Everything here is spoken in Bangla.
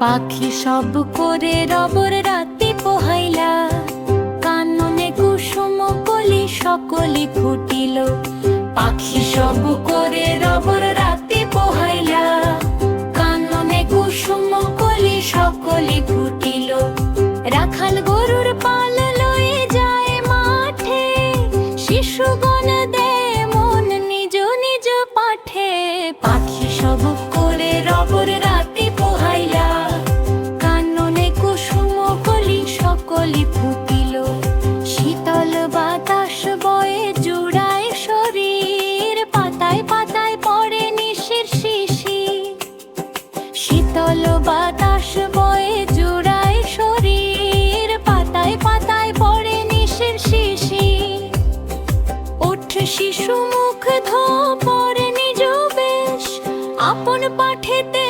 পাখি সব করে রবর রাতে পোহাইলা। কাননে কুসুম কলি সকলি ফুটিল। পাখি সব করে রবর রাতে পোহাইলা। কাননে কুসুম কলি সকলি ফুটিল। রাখাল গরুর পা শীতল বাতাস বয়ে জুড়ায় শরীর, পাতায় পাতায় পড়ে নিশের শিশি। উঠ শিশু মুখ ধো, পড়ে নিজ বেশ, আপন পাঠেতে